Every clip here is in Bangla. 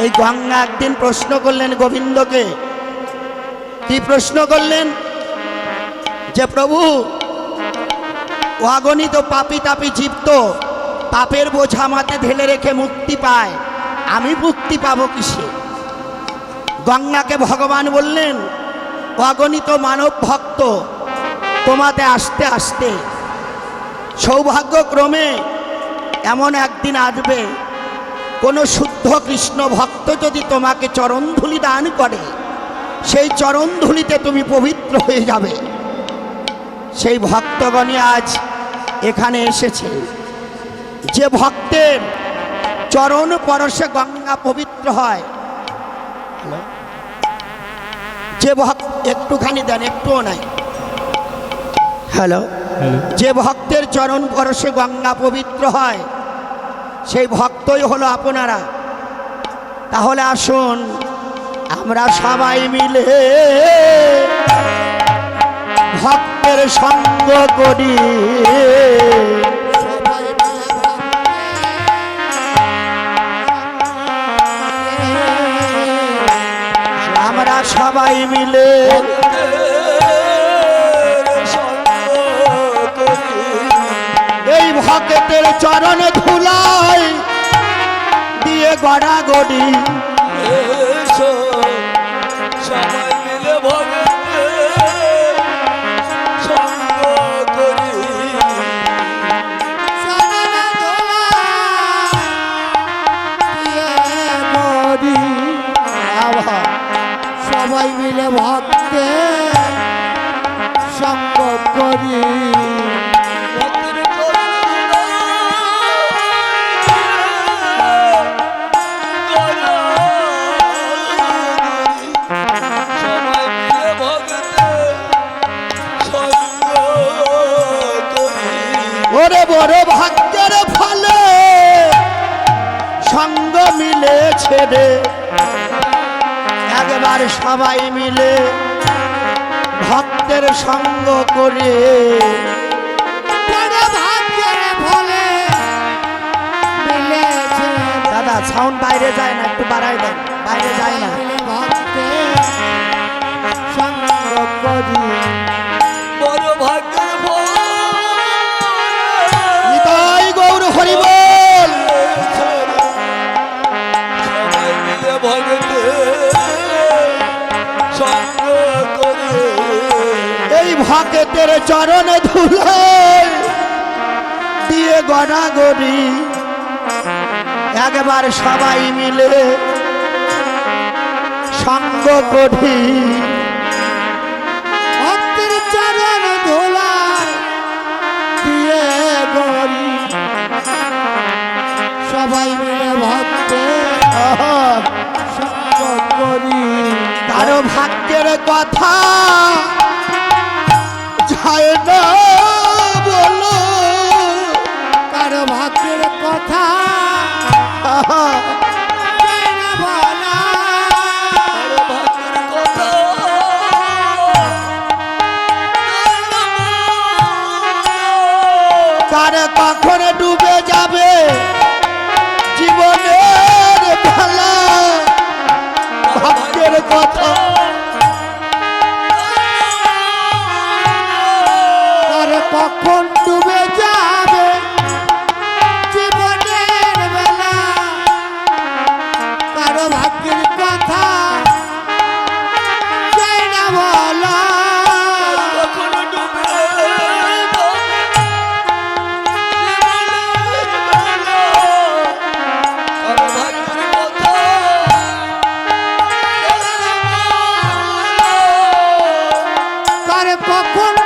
এই গঙ্গা একদিন প্রশ্ন করলেন গোবিন্দকে। কি প্রশ্ন করলেন? যে প্রভু অগণিত পাপি তাপি জীপ্ত পাপের বোঝা মাতে ঢেলে রেখে মুক্তি পায়। আমি মুক্তি পাবো কিসে? গঙ্গাকে ভগবান বললেন অগণিত মানব ভক্ত, তোমাতে আসতে আসতে সৌভাগ্যক্রমে এমন একদিন আসবে কোনো শুদ্ধ কৃষ্ণ ভক্ত যদি তোমাকে চরণধুলি দান করে সেই চরণধুলিতে তুমি পবিত্র হয়ে যাবে। সেই ভক্তগণই আজ এখানে এসেছে। যে ভক্তের চরণ পরশে গঙ্গা পবিত্র হয় যে ভক্ত একটুখানি দেন একটুও নাই। হ্যালো। যে ভক্তের চরণ পরশে গঙ্গা পবিত্র হয় সেই ভক্তই হলো আপনারা? তাহলে আসুন, আমরা সবাই মিলে ভক্তের সঙ্গ করি। আমরা সবাই মিলে এই ভক্তের চরণ ধুলাই দিয়ে রে একবার সবাই মিলে ভক্তের সঙ্গ করে। দাদা সাউন্ড বাইরে যায় না একটু বাড়াই দেন। বাইরে যায় না। ভক্তের চরণ ধুলাই দিয়ে গড়া গড়ি একবার সবাই মিলে সঙ্গ করি। ভক্তের দিয়ে সবাই মিলে ভক্তে আহা, সঙ্গ করি। কারও ভাগ্যের কথা। যায় না। কখন ডুবে যাবে জীবনের বেলা কারও ভাগ্যের কথা যায় না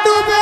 ডুবে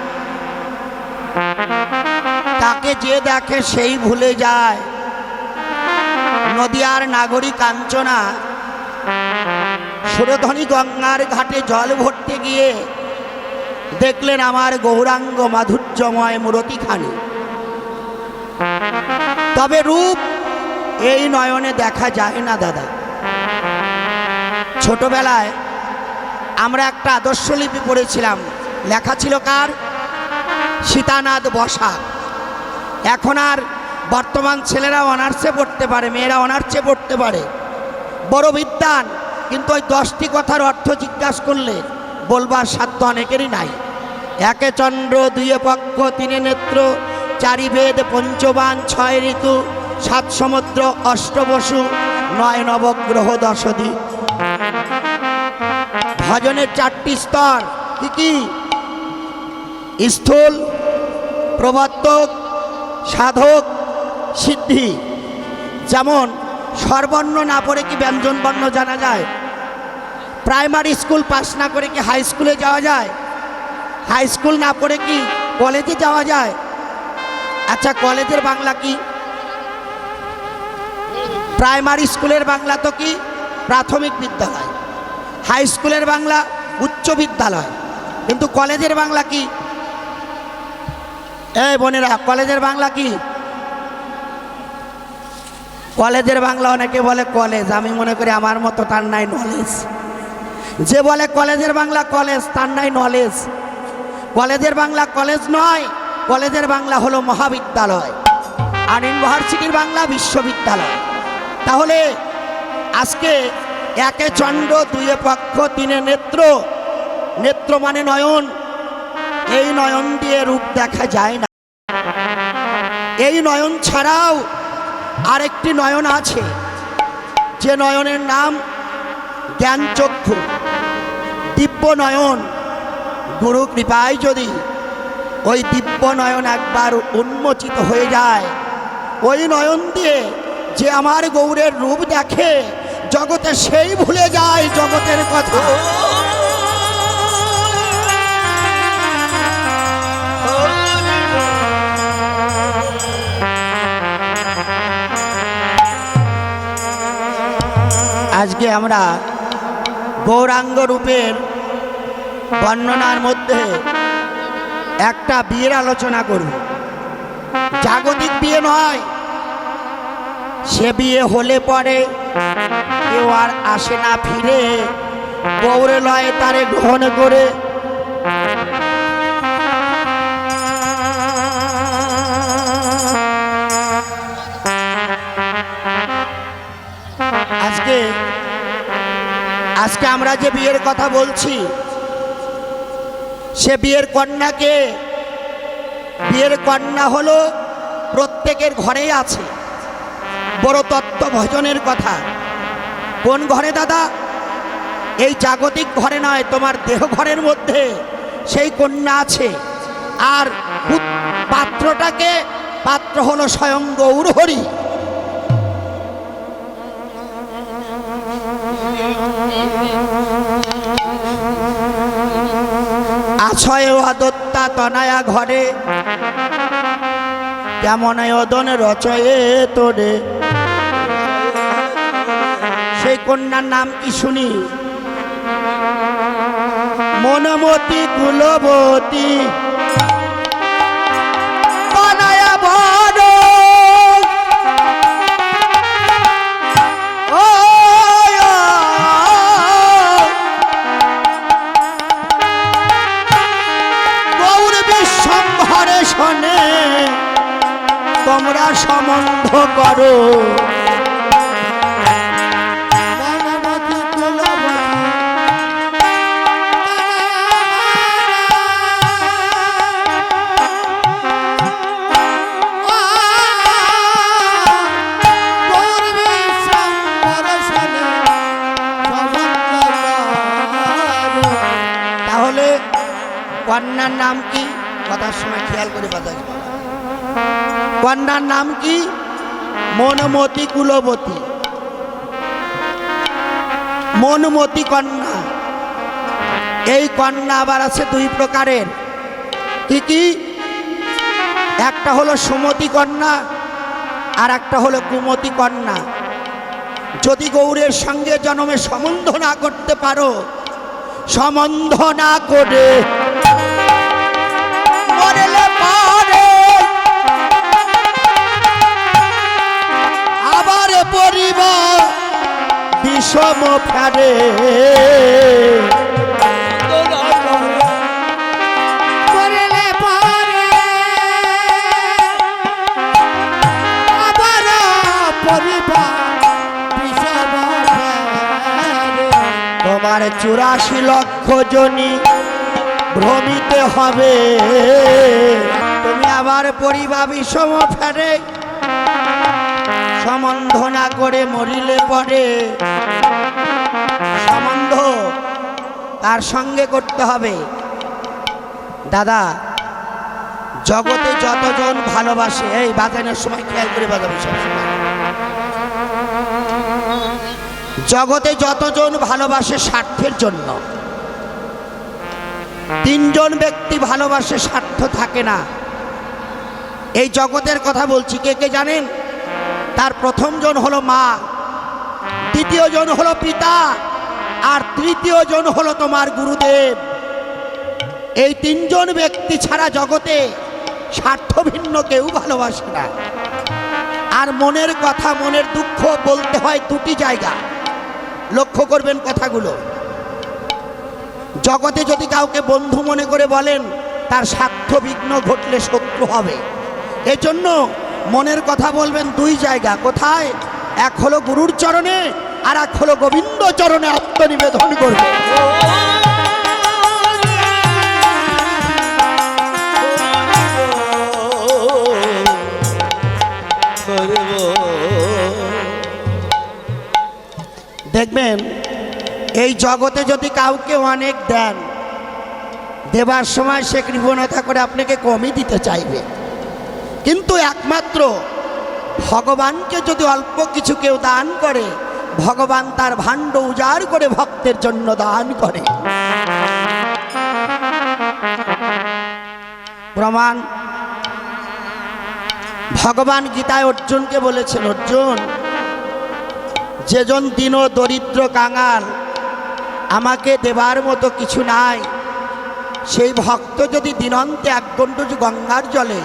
তাকে যে দেখে সেই ভুলে যায়। নদিয়ার নাগরিক কাঞ্চনা সুরধনী গঙ্গার ঘাটে জল ভরতে গিয়ে দেখলেন আমার গৌরাঙ্গ মাধুর্যময় মূরতিখানি। তবে রূপ এই নয়নে দেখা যায় না দাদা। ছোটবেলায় আমরা একটা আদর্শলিপি পড়েছিলাম। লেখা ছিল কার? সীতানাথ বসা। এখন আর বর্তমান ছেলেরা অনার্সে পড়তে পারে, মেয়েরা অনার্সে পড়তে পারে। বড় বিদ্যান, কিন্তু ওই দশটি কথার অর্থ জিজ্ঞাসা করলে বলবার সাধ্য অনেকেরই নাই। একে চন্দ্র, দুয়ে পক্ষ, তিনে নেত্র, চারি বেদ পঞ্চবান, ছয় ঋতু, সাত সমুদ্র অষ্টবসু নয় নবগ্রহ দশদি ভজনের চারটি স্তর কি কি? স্থূল প্রবর্তক, সাধক, সিদ্ধি, যেমন স্বরবর্ণ না পড়ে কি ব্যঞ্জন বর্ণ জানা যায়? প্রাইমারি স্কুল পাস না করে কি হাই স্কুলে যাওয়া যায়? হাই স্কুল না পড়ে কি কলেজে যাওয়া যায়? আচ্ছা কলেজের বাংলা কি? প্রাইমারি স্কুলের বাংলা তো কি? প্রাথমিক বিদ্যালয়। হাই স্কুলের বাংলা উচ্চ বিদ্যালয়। কিন্তু কলেজের বাংলা কি? এই বোনেরা, কলেজের বাংলা কি? কলেজের বাংলা অনেকে বলে কলেজ। আমি মনে করি আমার মতো তার নাই নলেজ যে বলে কলেজের বাংলা কলেজ, তার নাই নলেজ কলেজের বাংলা কলেজ নয়, কলেজের বাংলা হলো মহাবিদ্যালয়। আর ইউনিভার্সিটির বাংলা বিশ্ববিদ্যালয়। তাহলে আজকে একে চন্দ্র দুয়ে পক্ষ, তিনে নেত্র। নেত্র মানে নয়ন। এই নয়ন দিয়ে রূপ দেখা যায় না। এই নয়ন ছাড়াও আরেকটি নয়ন আছে। যে নয়নের নাম জ্ঞানচক্ষু। দিব্য নয়ন। গুরু কৃপায় যদি ওই দিব্য নয়ন একবার উন্মোচিত হয়ে যায়, ওই নয়ন দিয়ে যে আমার গৌরের রূপ দেখে, জগতে সেই ভুলে যায় জগতের কথা। আজকে আমরা গৌরাঙ্গ রূপের বর্ণনার মধ্যে একটা বিয়ের আলোচনা করব। জাগতিক বিয়ে নয়, সে বিয়ে হলে পরে কেউ আর আসে না ফিরে। গৌরে লয় তারে গ্রহণ করে আজকে আমরা যে বিয়ের কথা বলছি, সে বিয়ের কন্যাকে, বিয়ের কন্যা হলো প্রত্যেকের ঘরেই আছে। বড় তত্ত্ব ভজনের কথা। কোন ঘরে দাদা? এই জাগতিক ঘরে নয়, তোমার দেহ ঘরের মধ্যে সেই কন্যা আছে। আর পাত্রটাকে পাত্র হলো স্বয়ং গৌর আছয় অদত্তা তনায়া ঘরে। কেমন অদন রচয়ে তোরে। সেই কন্যার নাম কি শুনি? মনমতি কুলবতী। তোমরা সম্বন্ধ করো। কন্যার নাম কি? কথার সময় খেয়াল করে বাজাজ কন্যার নাম কি? মনমতি কুলবতী। মনমতি কন্যা। এই কন্যা আবার আছে দুই প্রকারের। কি কি? একটা হলো সুমতি কন্যা, আর একটা হলো কুমতি কন্যা। যদি গৌরের সঙ্গে জন্মে সম্বন্ধ না করতে পারো সম্বন্ধ না করে পরিবার। তোমার চুরাশি লক্ষ জনি ভ্রমিতে হবে। তুমি আবার পরিবা বিষম ফেরে। সম্বন্ধ করে মরিলে পরে। তার সঙ্গে করতে হবে। দাদা, জগতে যতজন ভালোবাসে, এই বাজানোর সময় খেয়াল করে বাজাবে জগতে যতজন ভালোবাসে স্বার্থের জন্য, তিনজন ব্যক্তি ভালোবাসে স্বার্থ থাকে না। এই জগতের কথা বলছি, কে কে জানেন? তার প্রথম জন হলো মা, দ্বিতীয় জন হলো পিতা আর তৃতীয় জন হলো তোমার গুরুদেব। এই তিনজন ব্যক্তি ছাড়া জগতে স্বার্থ ভিন্ন কেউ ভালোবাসে না। আর মনের কথা, মনের দুঃখ বলতে হয় দুটি জায়গা। লক্ষ্য করবেন কথাগুলো। জগতে যদি কাউকে বন্ধু মনে করে বলেন, তার স্বার্থ বিঘ্ন ঘটলে শত্রু হবে। এজন্য মনের কথা বলবেন দুই জায়গা। কোথায়? এক হলো গুরুর চরণে আর এক হলো গোবিন্দ চরণে আত্মনিবেদন করবে। দেখবেন, এই জগতে যদি কাউকে অনেক দেন, দেবার সময় সে কৃপণতা করে আপনাকে কমই দিতে চাইবে। কিন্তু একমাত্র ভগবানকে যদি অল্প কিছু কেউ দান করে ভগবান তার ভাণ্ড উজাড় করে ভক্তের জন্য দান করে। প্রমাণ, ভগবান গীতায় অর্জুনকে বলেছেন, অর্জুন, যেজন দিন দরিদ্র কাঙাল, আমাকে দেবার মতো কিছু নাই। সেই ভক্ত যদি দিনন্তে এক গণ্ডুজ গঙ্গার জলে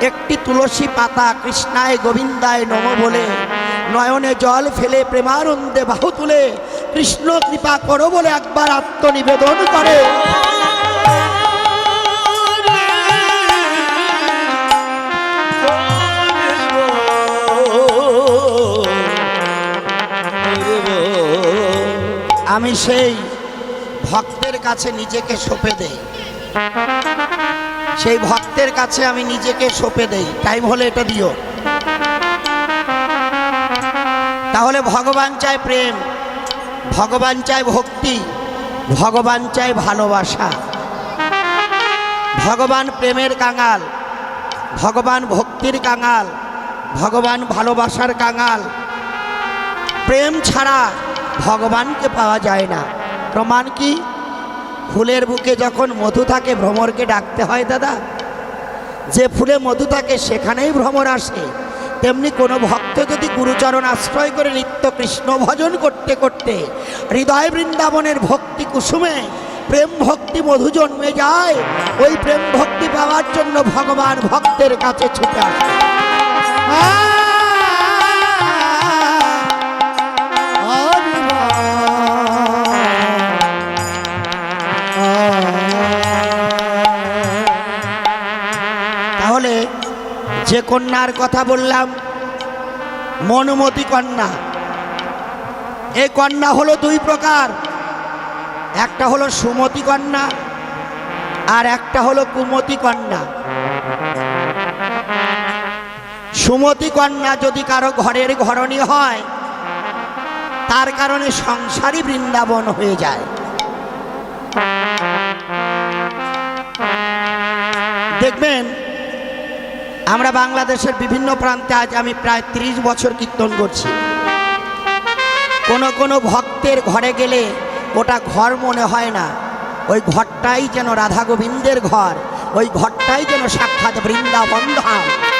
একটি তুলসী পাতা কৃষ্ণায় গোবিন্দায় নম বলে নয়নে জল ফেলে প্রেমানন্দে বাহু তুলে, কৃষ্ণ কৃপা করো বলে একবার আত্মনিবেদন করে। আমি সেই ভক্তের কাছে নিজেকে সঁপে দেই। সেই ভক্তের কাছে আমি নিজেকে সঁপে দেই। টাইম হলে এটা দিও। তাহলে ভগবান চায় প্রেম, ভগবান চায় ভক্তি, ভগবান চায় ভালোবাসা। ভগবান প্রেমের কাঙাল, ভগবান ভক্তির কাঙাল, ভগবান ভালোবাসার কাঙাল। প্রেম ছাড়া ভগবানকে পাওয়া যায় না। প্রমাণ কি? ফুলের বুকে যখন মধু থাকে, ভ্রমরকে ডাকতে হয় দাদা। যে ফুলে মধু থাকে, সেখানেই ভ্রমর আসে। তেমনি কোনো ভক্ত যদি গুরুচরণ আশ্রয় করে নিত্য কৃষ্ণ ভজন করতে করতে হৃদয় বৃন্দাবনের ভক্তি কুসুমে, প্রেম ভক্তি মধু জন্মে যায়, ওই প্রেম ভক্তি পাওয়ার জন্য ভগবান ভক্তের কাছে ছুটে আসে। কন্যার কথা বললাম। মনুমতি কন্যা। এই কন্যা হলো দুই প্রকার। একটা হলো সুমতি কন্যা আর একটা হলো কুমতি কন্যা। সুমতি কন্যা যদি কারও ঘরের ঘরণী হয়, তার কারণে সংসারই বৃন্দাবন হয়ে যায়। আমরা বাংলাদেশের বিভিন্ন প্রান্তে আজ আমি প্রায় ৩০ বছর কীর্তন করছি। কোনো কোনো ভক্তের ঘরে গেলে ওটা ঘর মনে হয় না। ওই ঘরটাই যেন রাধা গোবিন্দের ঘর, ওই ঘরটাই যেন সাক্ষাৎ বৃন্দাবন ধাম।